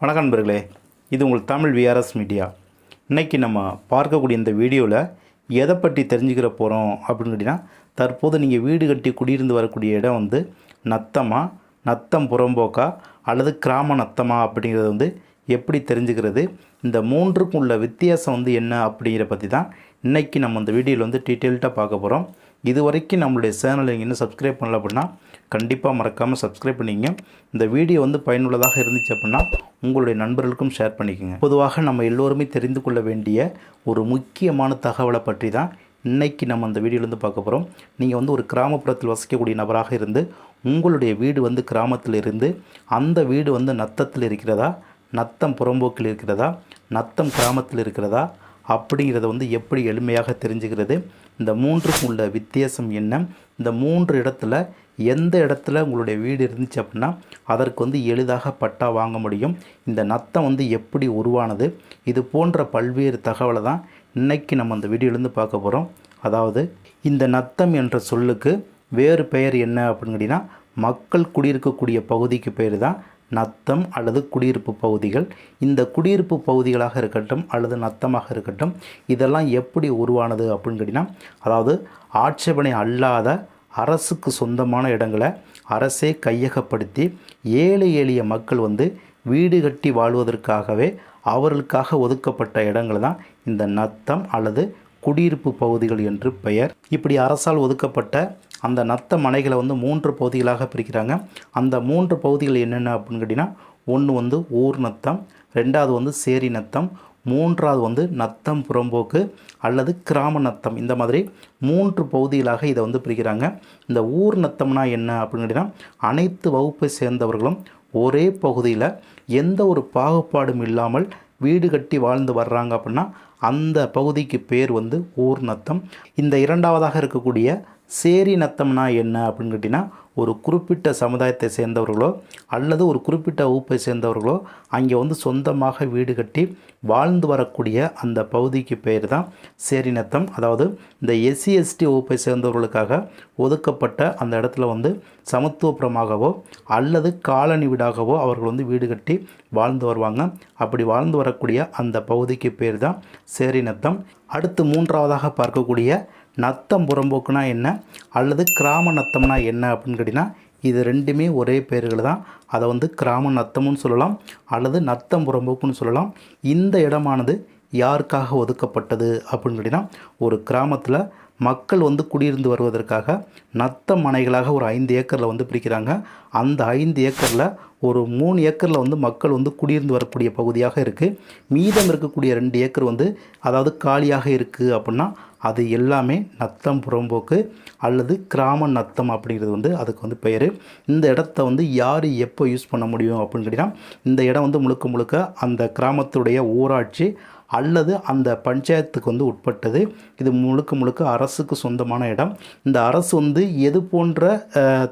வணக்கம் நண்பர்களே. இது உங்கள் தமிழ் விஆர்எஸ் மீடியா இன்றைக்கி நம்ம பார்க்கக்கூடிய இந்த வீடியோவில் எதை பற்றி தெரிஞ்சுக்கிற போகிறோம் அப்படின்னு கேட்டிங்கன்னா தற்போது நீங்கள் வீடு கட்டி குடியிருந்து வரக்கூடிய இடம் வந்து நத்தமா நத்தம் புறம்போக்கா அல்லது கிராம நத்தமா அப்படிங்கிறது வந்து எப்படி தெரிஞ்சுக்கிறது இந்த மூன்றுக்கும் உள்ள வித்தியாசம் வந்து என்ன அப்படிங்கிற பற்றி தான் இன்றைக்கி நம்ம இந்த வீடியோவில் வந்து டீட்டெயில்டாக பார்க்க போகிறோம் இது வரைக்கும் நம்மளுடைய சேனலை நீங்கள் இன்னும் சப்ஸ்கிரைப் பண்ணல அப்படின்னா கண்டிப்பாக மறக்காமல் சப்ஸ்கிரைப் பண்ணிக்கங்க. இந்த வீடியோ வந்து பயனுள்ளதாக இருந்துச்சு அப்படின்னா உங்களுடைய நண்பர்களுக்கும் ஷேர் பண்ணிக்கோங்க. பொதுவாக நம்ம எல்லோருமே தெரிந்து கொள்ள வேண்டிய ஒரு முக்கியமான தகவலை பற்றி தான் இன்றைக்கி நம்ம அந்த வீடியோலேருந்து பார்க்க போகிறோம் நீங்கள் வந்து ஒரு கிராமப்புறத்தில் வசிக்கக்கூடிய நபராக இருந்து உங்களுடைய வீடு வந்து கிராமத்தில் இருந்து அந்த வீடு வந்து நத்தத்தில் இருக்கிறதா? நத்தம் புறம்போக்கில் இருக்கிறதா? நத்தம் கிராமத்தில் இருக்கிறதா? அப்படிங்கிறத வந்து எப்படி எளிமையாக தெரிஞ்சுக்கிறது? இந்த மூன்றுக்கும் உள்ள வித்தியாசம் என்ன? இந்த மூன்று இடத்துல எந்த இடத்துல உங்களுடைய வீடு இருந்துச்சு அப்படின்னா அதற்கு வந்து எளிதாக பட்டா வாங்க முடியும். இந்த நத்தம் வந்து எப்படி உருவானது? இது போன்ற பல்வேறு தகவலை தான் இன்றைக்கி நம்ம அந்த வீடியோலேருந்து பார்க்க போகிறோம் அதாவது இந்த நத்தம் என்ற சொல்லுக்கு வேறு பெயர் என்ன அப்படின்னு கேட்டிங்கன்னா மக்கள் குடியிருக்கக்கூடிய பகுதிக்கு பேர் தான் நத்தம் அல்லது குடியிருப்பு பகுதிகள். இந்த குடியிருப்பு பகுதிகளாக இருக்கட்டும் அல்லது நத்தமாக இருக்கட்டும் இதெல்லாம் எப்படி உருவானது அப்படின்னு கேட்டிங்கன்னா அதாவது ஆட்சேபனை அல்லாத அரசுக்கு சொந்தமான இடங்களை அரசே கையகப்படுத்தி ஏழை எளிய மக்கள் வந்து வீடு கட்டி வாழ்வதற்காகவே அவர்களுக்காக ஒதுக்கப்பட்ட இடங்கள் தான் இந்த நத்தம் அல்லது குடியிருப்பு பகுதிகள் என்று பெயர். இப்படி அரசால் ஒதுக்கப்பட்ட அந்த நத்த மனைகளை வந்து மூன்று பகுதிகளாக பிரிக்கிறாங்க. அந்த மூன்று பகுதிகள் என்னென்ன அப்படின்னு கேட்டிங்கன்னா ஒன்று வந்து ஊர் நத்தம் ரெண்டாவது வந்து சேரி நத்தம் மூன்றாவது வந்து நத்தம் புறம்போக்கு அல்லது கிராம நத்தம். இந்த மாதிரி மூன்று பகுதிகளாக இதை வந்து பிரிக்கிறாங்க. இந்த ஊர் நத்தம்னா என்ன அப்படின்னு கேட்டிங்கன்னா அனைத்து வகுப்பை சேர்ந்தவர்களும் ஒரே பகுதியில் எந்த ஒரு பாகுபாடும் இல்லாமல் வீடு கட்டி வாழ்ந்து வர்றாங்க அப்படின்னா அந்த பகுதிக்கு பேர் வந்து ஊர் நத்தம் இந்த இரண்டாவதாக இருக்கக்கூடிய சேரிநத்தம்னா என்ன அப்படின்னு கேட்டிங்கன்னா ஒரு குறிப்பிட்ட சமுதாயத்தை சேர்ந்தவர்களோ அல்லது ஒரு குறிப்பிட்ட வகுப்பை சேர்ந்தவர்களோ அங்கே வந்து சொந்தமாக வீடு கட்டி வாழ்ந்து வரக்கூடிய அந்த பகுதிக்கு பேர் தான் சேரினத்தம் அதாவது இந்த எஸ்சி எஸ்டி வகுப்பை சேர்ந்தவர்களுக்காக ஒதுக்கப்பட்ட அந்த இடத்துல வந்து சமத்துவபுரமாகவோ அல்லது காலனி வீடாகவோ அவர்கள் வந்து வீடு கட்டி வாழ்ந்து வருவாங்க. அப்படி வாழ்ந்து வரக்கூடிய அந்த பகுதிக்கு பேர் தான் சேரினத்தம் அடுத்து மூன்றாவதாக பார்க்கக்கூடிய நத்தம் புறம்போக்குனா என்ன? அல்லது கிராம நத்தம்னா என்ன அப்படின்னு கேட்டிங்கன்னா இது ரெண்டுமே ஒரே பேர்கள் தான். அதை வந்து கிராம நத்தம்னு சொல்லலாம் அல்லது நத்தம் புறம்போக்குன்னு சொல்லலாம். இந்த இடமானது யாருக்காக ஒதுக்கப்பட்டது அப்படின்னு கேட்டிங்கன்னா ஒரு கிராமத்தில் மக்கள் வந்து குடியிருந்து வருவதற்காக நத்த மனைகளாக ஒரு ஐந்து ஏக்கரில் வந்து பிரிக்கிறாங்க. அந்த ஐந்து ஏக்கரில் ஒரு மூணு ஏக்கரில் வந்து மக்கள் வந்து குடியிருந்து வரக்கூடிய பகுதியாக இருக்குது மீதம் இருக்கக்கூடிய ரெண்டு ஏக்கர் வந்து அதாவது காலியாக இருக்குது அப்படின்னா அது எல்லாமே நத்தம் புறம்போக்கு அல்லது கிராம நத்தம் அப்படிங்கிறது வந்து அதுக்கு வந்து பெயர். இந்த இடத்த வந்து யார் எப்போ யூஸ் பண்ண முடியும் அப்படின்னு கேட்டிங்கன்னா இந்த இடம் வந்து முழுக்க முழுக்க அந்த கிராமத்துடைய ஊராட்சி அல்லது அந்த பஞ்சாயத்துக்கு வந்து உட்பட்டது. இது முழுக்க முழுக்க அரசுக்கு சொந்தமான இடம். இந்த அரசு வந்து எது போன்ற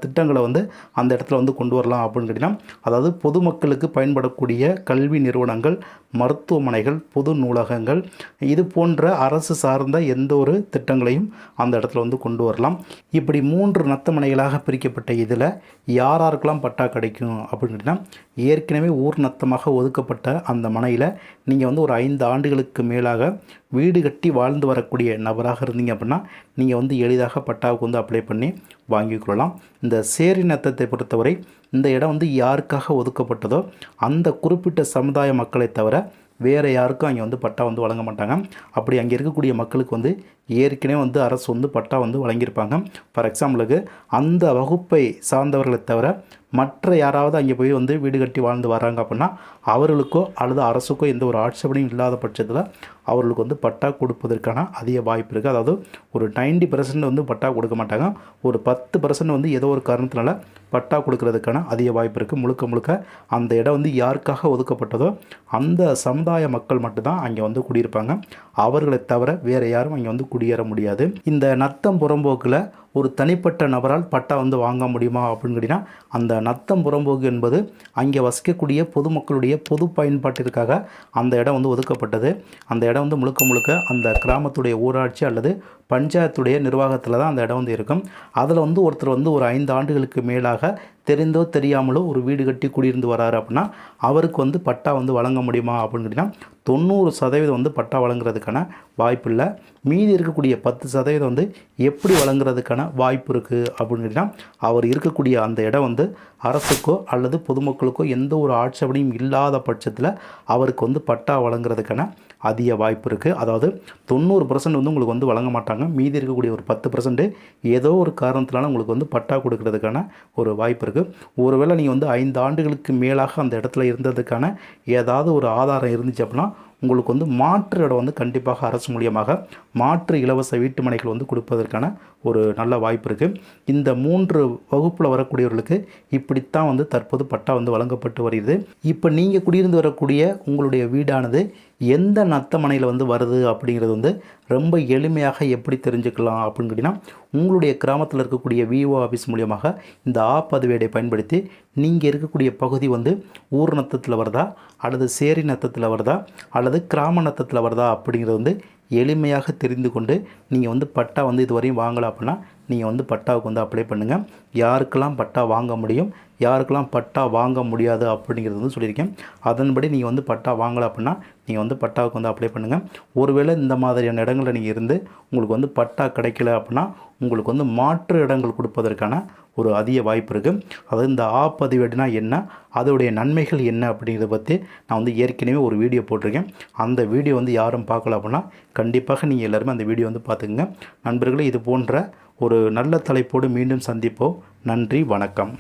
திட்டங்களை வந்து அந்த இடத்துல வந்து கொண்டு வரலாம் அப்படின்னு கேட்டிங்கன்னா அதாவது பொதுமக்களுக்கு பயன்படக்கூடிய கல்வி நிறுவனங்கள் மருத்துவமனைகள் பொது நூலகங்கள் இது போன்ற அரசு சார்ந்த எந்த ஒரு திட்டங்களையும் அந்த இடத்துல வந்து கொண்டு வரலாம். இப்படி மூன்று நத்தமனைகளாக பிரிக்கப்பட்ட இதில் யார் யாருக்கெல்லாம் பட்டா கிடைக்கும் அப்படின்னு கேட்டிங்கன்னா ஏற்கனவே ஊர் நத்தமாக ஒதுக்கப்பட்ட அந்த மனையில் நீங்கள் வந்து ஒரு ஐந்து ஆண்டு ஆண்டுகளுக்கு மேலாக வீடு கட்டி வாழ்ந்து வரக்கூடிய நபராக இருந்தீங்க அப்படின்னா நீங்கள் வந்து எளிதாக பட்டாவுக்கு வந்து அப்ளை பண்ணி வாங்கிக் கொள்ளலாம். இந்த சேரி நத்தத்தை பொறுத்தவரை இந்த இடம் வந்து யாருக்காக ஒதுக்கப்பட்டதோ அந்த குறிப்பிட்ட சமுதாய மக்களை தவிர வேறு யாருக்கும் அங்கே வந்து பட்டா வந்து வழங்க மாட்டாங்க. அப்படி அங்கே இருக்கக்கூடிய மக்களுக்கு வந்து ஏற்கனவே வந்து அரசு வந்து பட்டா வந்து வழங்கியிருப்பாங்க. ஃபார் எக்ஸாம்பிளுக்கு அந்த வகுப்பை சார்ந்தவர்களை தவிர மற்ற யாராவது அங்கே போய் வந்து வீடு கட்டி வாழ்ந்து வராங்க அப்படின்னா அவர்களுக்கோ அல்லது அரசுக்கோ எந்த ஒரு ஆட்சேபனையும் இல்லாத பட்சத்தில் அவர்களுக்கு வந்து பட்டா கொடுப்பதற்கான அதிக வாய்ப்பு இருக்குது அதாவது ஒரு 90% பர்சன்ட் வந்து பட்டா கொடுக்க மாட்டாங்க. ஒரு பத்து பர்சன்ட் வந்து ஏதோ ஒரு காரணத்தினால பட்டா கொடுக்கறதுக்கான அதிக வாய்ப்பு இருக்குது முழுக்க முழுக்க அந்த இடம் வந்து யாருக்காக ஒதுக்கப்பட்டதோ அந்த சமுதாய மக்கள் மட்டும்தான் அங்கே வந்து குடியிருப்பாங்க. அவர்களை தவிர வேறு யாரும் அங்கே வந்து குடியேற முடியாது. இந்த நத்தம் புறம்போக்கில் ஒரு தனிப்பட்ட நபரால் பட்டா வந்து வாங்க முடியுமா அப்படின்னு கேட்டிங்கன்னா அந்த நத்தம் புறம்போக்கு என்பது அங்கே வசிக்கக்கூடிய பொதுமக்களுடைய பொது பயன்பாட்டிற்காக அந்த இடம் வந்து ஒதுக்கப்பட்டது. அந்த இடம் வந்து முழுக்க முழுக்க அந்த கிராமத்துடைய ஊராட்சி அல்லது பஞ்சாயத்துடைய நிர்வாகத்தில் தான் அந்த இடம் வந்து இருக்கும். அதில் வந்து ஒருத்தர் வந்து ஒரு ஐந்து ஆண்டுகளுக்கு மேலாக தெரிந்தோ தெரியாமலோ ஒரு வீடு கட்டி குடியிருந்து வராரு அப்படின்னா அவருக்கு வந்து பட்டா வந்து வழங்க முடியுமா அப்படின்னு கேட்டிங்கன்னா தொண்ணூறு சதவீதம் வந்து பட்டா வழங்குறதுக்கான வாய்ப்பு இல்லை மீதி இருக்கக்கூடிய பத்து சதவீதம் வந்து எப்படி வழங்குறதுக்கான வாய்ப்பு இருக்குது அப்படின்னு கேட்டிங்கன்னா அவர் இருக்கக்கூடிய அந்த இடம் வந்து அரசுக்கோ அல்லது பொதுமக்களுக்கோ எந்த ஒரு ஆட்சேபனையும் இல்லாத பட்சத்தில் அவருக்கு வந்து பட்டா வழங்குறதுக்கான அதிக வாய்ப்பு இருக்குது அதாவது தொண்ணூறு பர்சன்ட் வந்து உங்களுக்கு வந்து வழங்க மாட்டாங்க. மீதி இருக்கக்கூடிய ஒரு பத்து பர்சன்ட்டு ஏதோ ஒரு காரணத்தினால உங்களுக்கு வந்து பட்டா கொடுக்கறதுக்கான ஒரு வாய்ப்பு இருக்குது ஒருவேளை நீங்கள் வந்து ஐந்து ஆண்டுகளுக்கு மேலாக அந்த இடத்துல இருந்ததுக்கான ஏதாவது ஒரு ஆதாரம் இருந்துச்சு அப்படின்னா உங்களுக்கு வந்து மாற்று இடம் வந்து கண்டிப்பாக அரசு மூலியமாக மாற்று இலவச வீட்டு மனைகள் வந்து கொடுப்பதற்கான ஒரு நல்ல வாய்ப்பு இருக்குது இந்த மூன்று வகுப்பில் வரக்கூடியவர்களுக்கு இப்படித்தான் வந்து தற்போது பட்டா வந்து வழங்கப்பட்டு வருகிறது. இப்போ நீங்கள் குடியிருந்து வரக்கூடிய உங்களுடைய வீடானது எந்த நத்தமனையில் வந்து வருது அப்படிங்கிறது வந்து ரொம்ப எளிமையாக எப்படி தெரிஞ்சுக்கலாம் அப்படின்னு கேட்டிங்கன்னா உங்களுடைய கிராமத்தில் இருக்கக்கூடிய விஓ ஆஃபீஸ் மூலியமாக இந்த ஆ பதிவேடை பயன்படுத்தி நீங்கள் இருக்கக்கூடிய பகுதி வந்து ஊர் நத்தத்தில் வருதா அல்லது சேரி நத்தத்தில் வருதா அல்லது கிராம நத்தத்தில் வருதா அப்படிங்கிறது வந்து எளிமையாக தெரிந்து கொண்டு நீங்கள் வந்து பட்டா வந்து இதுவரையும் வாங்கலை அப்படின்னா நீங்கள் வந்து பட்டாவுக்கு வந்து அப்ளை பண்ணுங்கள் யாருக்கெல்லாம் பட்டா வாங்க முடியும் யாருக்கெல்லாம் பட்டா வாங்க முடியாது அப்படிங்கிறது வந்து சொல்லியிருக்கேன். அதன்படி நீங்கள் வந்து பட்டா வாங்கலை அப்படின்னா நீங்கள் வந்து பட்டாவுக்கு வந்து அப்ளை பண்ணுங்கள் ஒருவேளை இந்த மாதிரியான இடங்களில் நீங்கள் இருந்து உங்களுக்கு வந்து பட்டா கிடைக்கல அப்படின்னா உங்களுக்கு வந்து மாற்று இடங்கள் கொடுப்பதற்கான ஒரு அதிக வாய்ப்பு இருக்குது அதாவது இந்த ஆ பதிவேடுனா என்ன அதோடைய நன்மைகள் என்ன அப்படிங்கிறத பற்றி நான் வந்து ஏற்கனவே ஒரு வீடியோ போட்டிருக்கேன். அந்த வீடியோ வந்து யாரும் பார்க்கல அப்படின்னா கண்டிப்பாக நீங்கள் எல்லாருமே அந்த வீடியோ வந்து பார்த்துக்குங்க. நண்பர்களே இது போன்ற ஒரு நல்ல தலைப்போடு மீண்டும் சந்திப்போம். நன்றி வணக்கம்.